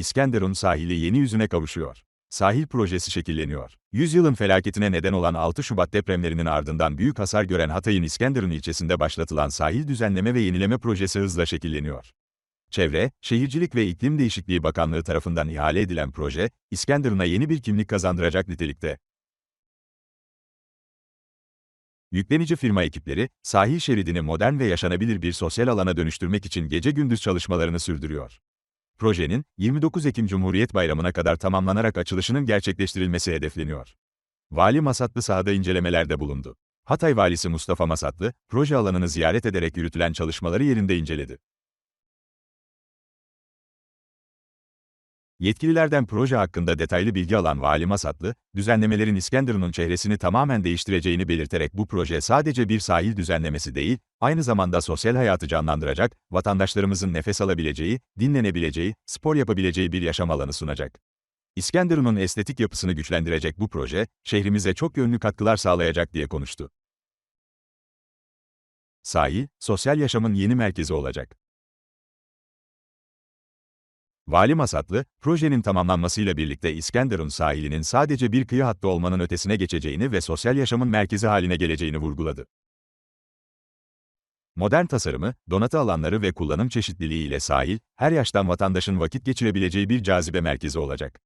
İskenderun sahili yeni yüzüne kavuşuyor. Sahil projesi şekilleniyor. Yüzyılın felaketine neden olan 6 Şubat depremlerinin ardından büyük hasar gören Hatay'ın İskenderun ilçesinde başlatılan sahil düzenleme ve yenileme projesi hızla şekilleniyor. Çevre, Şehircilik ve İklim Değişikliği Bakanlığı tarafından ihale edilen proje, İskenderun'a yeni bir kimlik kazandıracak nitelikte. Yüklenici firma ekipleri, sahil şeridini modern ve yaşanabilir bir sosyal alana dönüştürmek için gece gündüz çalışmalarını sürdürüyor. Projenin, 29 Ekim Cumhuriyet Bayramı'na kadar tamamlanarak açılışının gerçekleştirilmesi hedefleniyor. Vali Masatlı sahada incelemelerde bulundu. Hatay Valisi Mustafa Masatlı, proje alanını ziyaret ederek yürütülen çalışmaları yerinde inceledi. Yetkililerden proje hakkında detaylı bilgi alan Vali Masatlı, düzenlemelerin İskenderun'un çehresini tamamen değiştireceğini belirterek bu proje sadece bir sahil düzenlemesi değil, aynı zamanda sosyal hayatı canlandıracak, vatandaşlarımızın nefes alabileceği, dinlenebileceği, spor yapabileceği bir yaşam alanı sunacak. İskenderun'un estetik yapısını güçlendirecek bu proje, şehrimize çok yönlü katkılar sağlayacak diye konuştu. Sahil, sosyal yaşamın yeni merkezi olacak. Vali Masatlı, projenin tamamlanmasıyla birlikte İskenderun sahilinin sadece bir kıyı hattı olmanın ötesine geçeceğini ve sosyal yaşamın merkezi haline geleceğini vurguladı. Modern tasarımı, donatı alanları ve kullanım çeşitliliği ile sahil, her yaştan vatandaşın vakit geçirebileceği bir cazibe merkezi olacak.